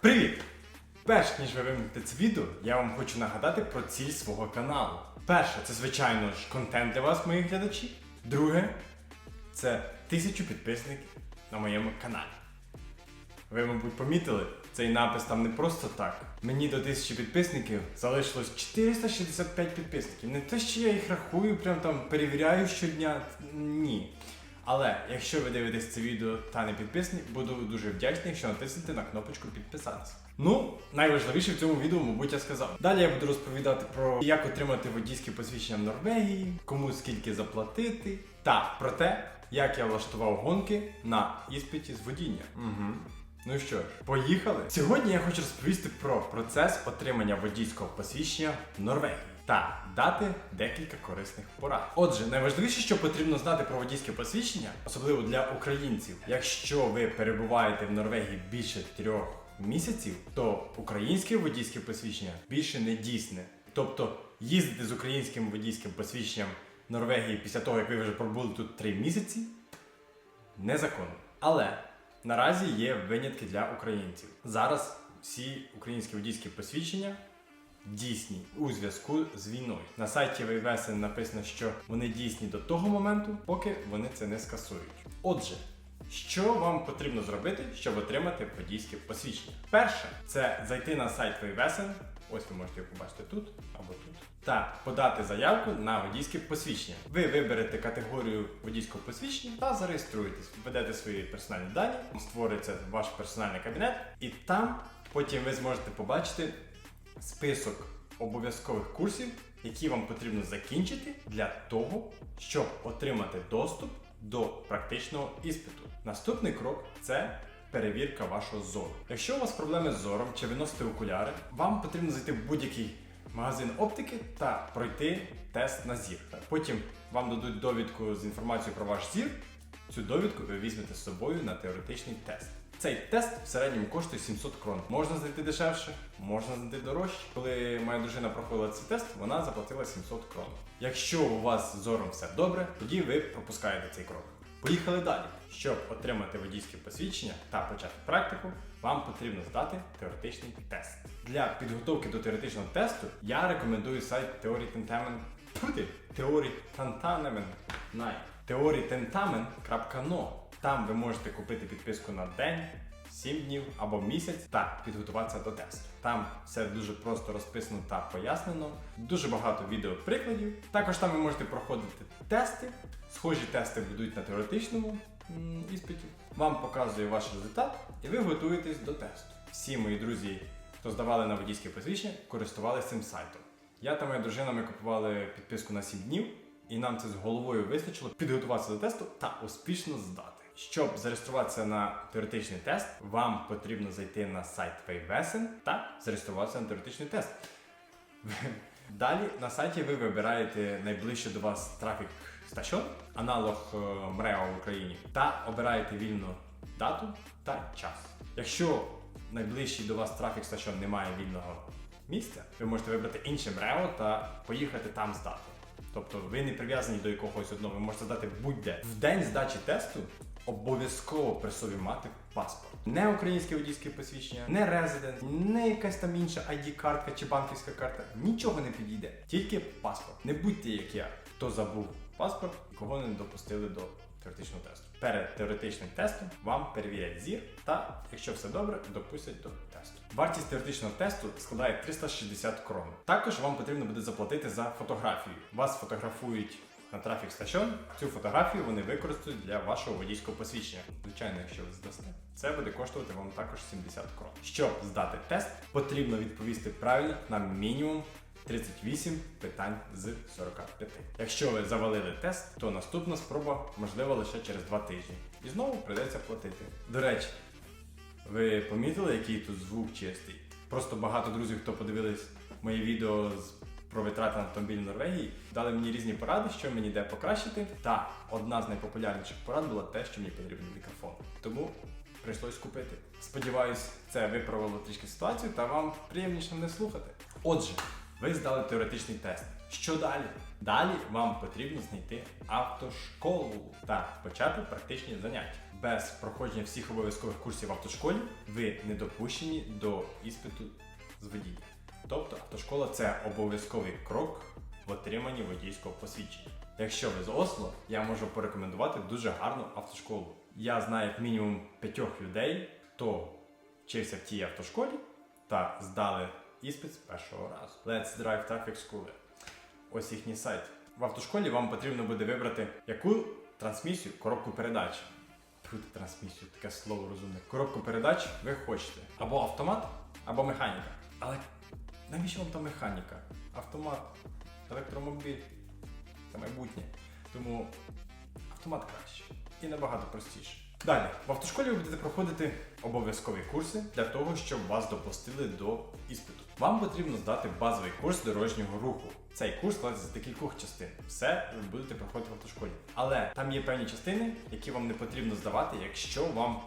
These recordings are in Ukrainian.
Привіт! Перш ніж ви вимкнете це відео, я вам хочу нагадати про ціль свого каналу. Перше, це звичайно ж контент для вас, моїх глядачів. Друге, це тисячу підписників на моєму каналі. Ви, мабуть, помітили, цей напис там не просто так. Мені до 1000 підписників залишилось 465 підписників. Не те, що я їх рахую, прям там перевіряю щодня. Ні. Але якщо ви дивитесь це відео та не підписані, буду дуже вдячний, якщо натиснете на кнопочку підписатися. Ну, найважливіше в цьому відео, мабуть, я сказав. Далі я буду розповідати про як отримати водійське посвідчення в Норвегії, кому скільки заплатити, та про те, як я влаштував гонки на іспиті з водіння. Угу. Ну що ж, поїхали? Сьогодні я хочу розповісти про процес отримання водійського посвідчення в Норвегії та дати декілька корисних порад. Отже, найважливіше, що потрібно знати про водійське посвідчення, особливо для українців, якщо ви перебуваєте в Норвегії більше трьох місяців, то українське водійське посвідчення більше не дійсне. Тобто їздити з українським водійським посвідченням в Норвегії після того, як ви вже пробули тут три місяці, незаконно. Але наразі є винятки для українців. Зараз всі українські водійські посвідчення дійсні у зв'язку з війною. На сайті Вейвесен написано, що вони дійсні до того моменту, поки вони це не скасують. Отже. Що вам потрібно зробити, щоб отримати водійське посвідчення? Перше, це зайти на сайт Вейвесен, ось ви можете його побачити тут або тут, та подати заявку на водійське посвідчення. Ви виберете категорію водійського посвідчення та зареєструєтесь, введете свої персональні дані, створиться ваш персональний кабінет, і там потім ви зможете побачити список обов'язкових курсів, які вам потрібно закінчити для того, щоб отримати доступ до практичного іспиту. Наступний крок це перевірка вашого зору. Якщо у вас проблеми з зором чи ви носите окуляри, вам потрібно зайти в будь-який магазин оптики та пройти тест на зір. Потім вам дадуть довідку з інформацією про ваш зір. Цю довідку ви візьмете з собою на теоретичний тест. Цей тест в середньому коштує 700 крон. Можна знайти дешевше, можна знайти дорожче. Коли моя дружина проходила цей тест, вона заплатила 700 крон. Якщо у вас з зором все добре, тоді ви пропускаєте цей крок. Поїхали далі. Щоб отримати водійське посвідчення та почати практику, вам потрібно здати теоретичний тест. Для підготовки до теоретичного тесту я рекомендую сайт Theory. Пути Theory Tentamen. Най. theorytentamen.no. Там ви можете купити підписку на день, 7 днів або місяць та підготуватися до тесту. Там все дуже просто розписано та пояснено. Дуже багато відеоприкладів. Також там ви можете проходити тести. Схожі тести будуть на теоретичному іспиті. Вам показує ваш результат, і ви готуєтесь до тесту. Всі мої друзі, хто здавали на водійське посвідчення, користувалися цим сайтом. Я та моя дружина ми купували підписку на 7 днів, і нам це з головою вистачило підготуватися до тесту та успішно здати. Щоб зареєструватися на теоретичний тест, вам потрібно зайти на сайт Вейвесен та зареєструватися на теоретичний тест. Далі на сайті ви вибираєте найближче до вас трафік стаціон, аналог е, МРЕО в Україні, та обираєте вільну дату та час. Якщо найближчий до вас трафік стаціон немає вільного місця, ви можете вибрати інше МРЕО та поїхати там здати. Тобто ви не прив'язані до якогось одного, ви можете здати будь-де. В день здачі тесту обов'язково при собі мати паспорт. Не українське водійське посвідчення, не резидент, не якась там інша ID-картка чи банківська карта. Нічого не підійде, тільки паспорт. Не будьте як я, хто забув паспорт і кого не допустили до теоретичного тесту. Перед теоретичним тестом вам перевірять зір та, якщо все добре, допустять до тесту. Вартість теоретичного тесту складає 360 крон. Також вам потрібно буде заплатити за фотографію. Вас фотографують на трафік стаціон. Цю фотографію вони використають для вашого водійського посвідчення. Звичайно, якщо ви здасте, це буде коштувати вам також 70 крон. Щоб здати тест, потрібно відповісти правильно на мінімум 38 питань з 45. Якщо ви завалили тест, то наступна спроба можлива лише через 2 тижні. І знову прийдеться платити. До речі, ви помітили, який тут звук чистий? Просто багато друзів, хто подивились моє відео з про витрати на автомобіль в Норвегії, дали мені різні поради, що мені де покращити. Та одна з найпопулярніших порад була те, що мені потрібен мікрофон. Тому прийшлось купити. Сподіваюсь, це виправило трішки ситуацію та вам приємніше мене слухати. Отже, Ви здали теоретичний тест. Що далі? Далі вам потрібно знайти автошколу та почати практичні заняття. Без проходження всіх обов'язкових курсів в автошколі ви не допущені до іспиту з водіння. Тобто автошкола це обов'язковий крок в отриманні водійського посвідчення. Якщо ви з Осло, я можу порекомендувати дуже гарну автошколу. Я знаю як мінімум п'ятьох людей, хто вчився в тій автошколі та здали іспит з першого разу. Let's Drive Traffic School. Ось їхній сайт. В автошколі вам потрібно буде вибрати яку трансмісію, коробку передач. Тут трансмісію, таке слово розумне. Коробку передач ви хочете. Або автомат, або механіка. Але навіщо вам та механіка? Автомат, електромобіль це майбутнє. Тому автомат краще і набагато простіше. Далі, в автошколі ви будете проходити обов'язкові курси для того, щоб вас допустили до іспиту. Вам потрібно здати базовий курс дорожнього руху. Цей курс складається з декількох частин. Все ви будете проходити в автошколі. Але там є певні частини, які вам не потрібно здавати, якщо вам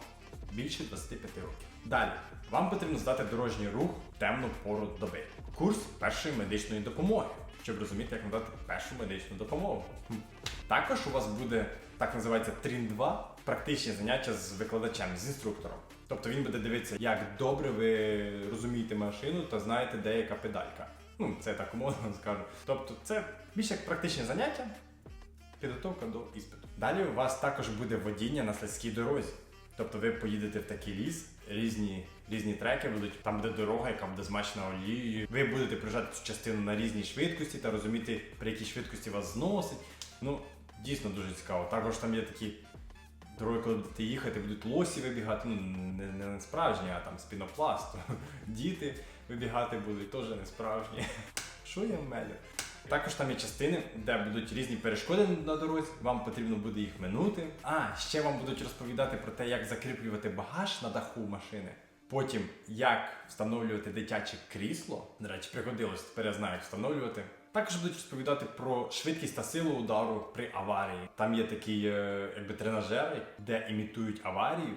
більше 25 років. Далі вам потрібно здати дорожній рух в темну пору доби. Курс першої медичної допомоги, щоб розуміти, як надати першу медичну допомогу. Також у вас буде так називається Трін 2 практичні заняття з викладачем, з інструктором. Тобто він буде дивитися, як добре ви розумієте машину та знаєте, де яка педалька. Ну, це так умовно скажу. Тобто, це більше як практичні заняття, підготовка до іспиту. Далі у вас також буде водіння на сільській дорозі. Тобто ви поїдете в такий ліс, різні, різні треки будуть, там буде дорога, яка буде змачена олією. Ви будете проїжджати цю частину на різній швидкості та розуміти, при якій швидкості вас зносить. Ну, дійсно дуже цікаво. Також там є такі дороги, коли будете їхати, будуть лосі вибігати, ну не, не, не справжні, а там з пінопласту. Діти вибігати будуть, теж не справжні. Що я мелю? Також там є частини, де будуть різні перешкоди на дорозі, вам потрібно буде їх минути. А ще вам будуть розповідати про те, як закріплювати багаж на даху машини. Потім як встановлювати дитяче крісло. До речі, пригодилось, тепер я знаю, як встановлювати. Також будуть розповідати про швидкість та силу удару при аварії. Там є такі е, якби тренажери, де імітують аварію,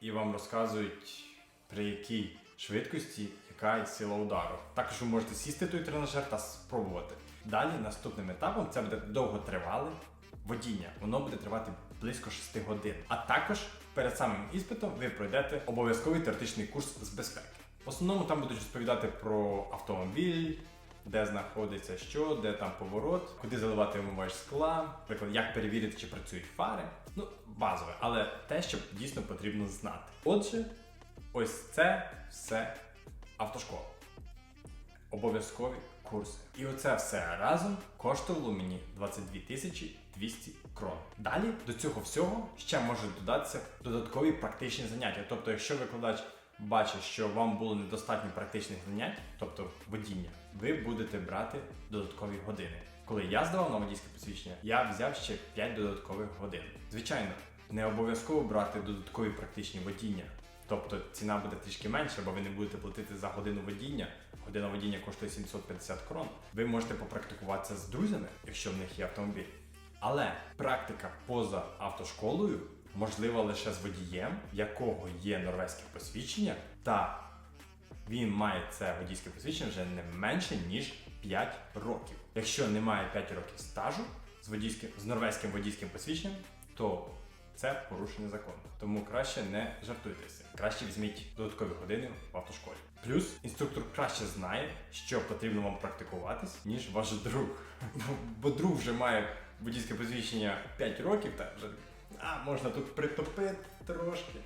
і вам розказують при якій швидкості яка є сила удару. Також ви можете сісти той тренажер та спробувати. Далі наступним етапом це буде довготривале водіння. Воно буде тривати близько 6 годин. А також перед самим іспитом ви пройдете обов'язковий теоретичний курс з безпеки. В основному там будуть розповідати про автомобіль, де знаходиться що, де там поворот, куди заливати омивач скла, наприклад, як перевірити, чи працюють фари. Ну, базове, але те, що дійсно потрібно знати. Отже, ось це все автошкола. Обов'язкові курси. І оце все разом коштувало мені 22 тисячі 200 крон. Далі до цього всього ще можуть додатися додаткові практичні заняття. Тобто, якщо викладач бачить, що вам було недостатньо практичних занять, тобто водіння, ви будете брати додаткові години. Коли я здавав на водійське посвідчення, я взяв ще 5 додаткових годин. Звичайно, не обов'язково брати додаткові практичні водіння. Тобто ціна буде трішки менша, бо ви не будете платити за годину водіння. Година водіння коштує 750 крон. Ви можете попрактикуватися з друзями, якщо в них є автомобіль. Але практика поза автошколою можлива лише з водієм, якого є норвезьке посвідчення, та він має це водійське посвідчення вже не менше ніж 5 років. Якщо немає 5 років стажу з водійським з норвезьким водійським посвідченням, то це порушення закону. Тому краще не жартуйтеся. Краще візьміть додаткові години в автошколі. Плюс інструктор краще знає, що потрібно вам практикуватись, ніж ваш друг. Бо, друг вже має водійське посвідчення 5 років, та вже а можна тут притопити трошки.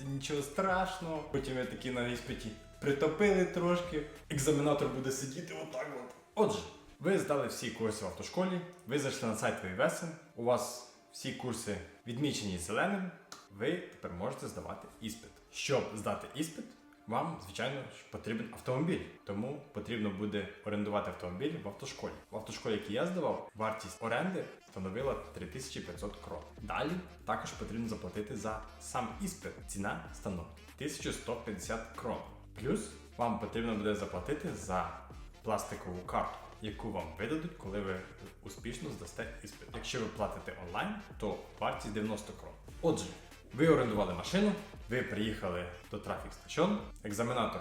Нічого страшного. Потім я такі на іспиті притопили трошки. Екзаменатор буде сидіти отак от. Отже, ви здали всі курси в автошколі, ви зайшли на сайт Вейвесен, у вас всі курси відмічені зеленим, ви тепер можете здавати іспит. Щоб здати іспит, вам, звичайно, потрібен автомобіль. Тому потрібно буде орендувати автомобіль в автошколі. В автошколі, який я здавав, вартість оренди становила 3500 крон. Далі також потрібно заплатити за сам іспит. Ціна становить 1150 крон. Плюс вам потрібно буде заплатити за пластикову картку, яку вам видадуть, коли ви успішно здасте іспит. Якщо ви платите онлайн, то вартість 90 крон. Отже, ви орендували машину, ви приїхали до трафік стаціон, екзаменатор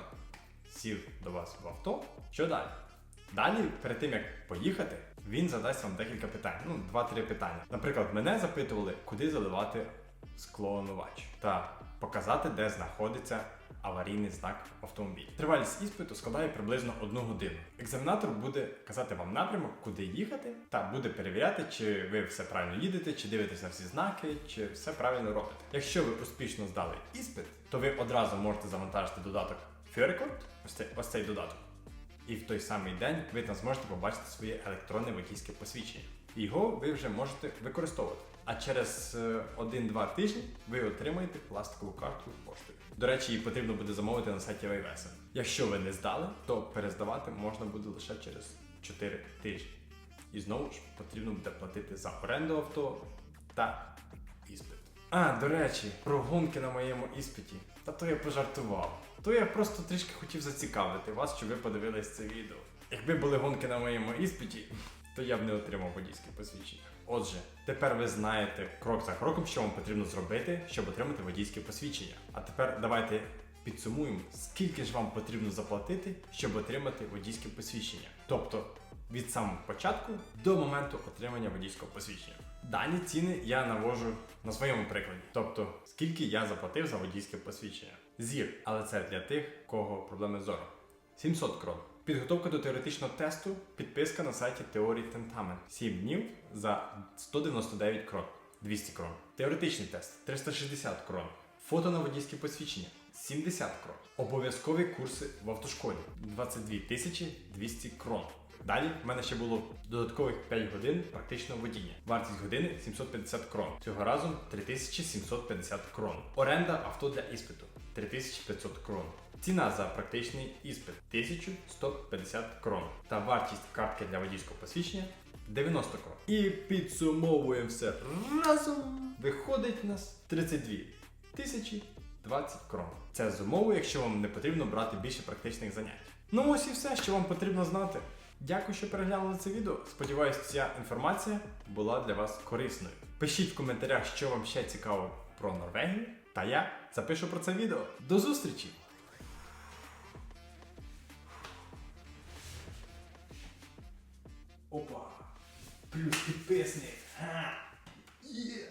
сів до вас в авто. Що далі? Далі, перед тим як поїхати, він задасть вам декілька питань. Ну, два-три питання. Наприклад, мене запитували, куди заливати склоомивач та показати, де знаходиться аварійний знак автомобіля. Тривалість іспиту складає приблизно одну годину. Екзаменатор буде казати вам напрямок, куди їхати, та буде перевіряти, чи ви все правильно їдете, чи дивитесь на всі знаки, чи все правильно робите. Якщо ви успішно здали іспит, то ви одразу можете завантажити додаток FuryCode, ось цей, ось цей додаток. І в той самий день ви там зможете побачити своє електронне водійське посвідчення. Його ви вже можете використовувати. А через е, 1-2 тижні ви отримаєте пластикову картку поштою. До речі, її потрібно буде замовити на сайті Вайвеса. Якщо ви не здали, то перездавати можна буде лише через 4 тижні. І знову ж потрібно буде платити за оренду авто та іспит. А, до речі, про гонки на моєму іспиті. Та то я пожартував. То я просто трішки хотів зацікавити вас, щоб ви подивились це відео. Якби були гонки на моєму іспиті, то я б не отримав водійське посвідчення. Отже, тепер ви знаєте крок за кроком, що вам потрібно зробити, щоб отримати водійське посвідчення. А тепер давайте підсумуємо, скільки ж вам потрібно заплатити, щоб отримати водійське посвідчення. Тобто від самого початку до моменту отримання водійського посвідчення. Дані ціни я навожу на своєму прикладі, тобто скільки я заплатив за водійське посвідчення. Зір, але це для тих, кого проблеми зором. 700 крон. Підготовка до теоретичного тесту, підписка на сайті Теорії Тентамент. 7 днів за 199 крон. 200 крон. Теоретичний тест 360 крон. Фото на водійське посвідчення 70 крон. Обов'язкові курси в автошколі 22 тисячі 200 крон. Далі в мене ще було додаткових 5 годин практичного водіння. Вартість години 750 крон. Цього разу 3750 крон. Оренда авто для іспиту 3500 крон. Ціна за практичний іспит 1150 крон. Та вартість картки для водійського посвідчення 90 крон. І підсумовуємо все разом. Виходить у нас 32 тисячі 20 крон. Це з умовою, якщо вам не потрібно брати більше практичних занять. Ну ось і все, що вам потрібно знати. Дякую, що переглянули це відео. Сподіваюсь, ця інформація була для вас корисною. Пишіть в коментарях, що вам ще цікаво про Норвегію, та я запишу про це відео. До зустрічі! Опа! Плюс підписник. Є!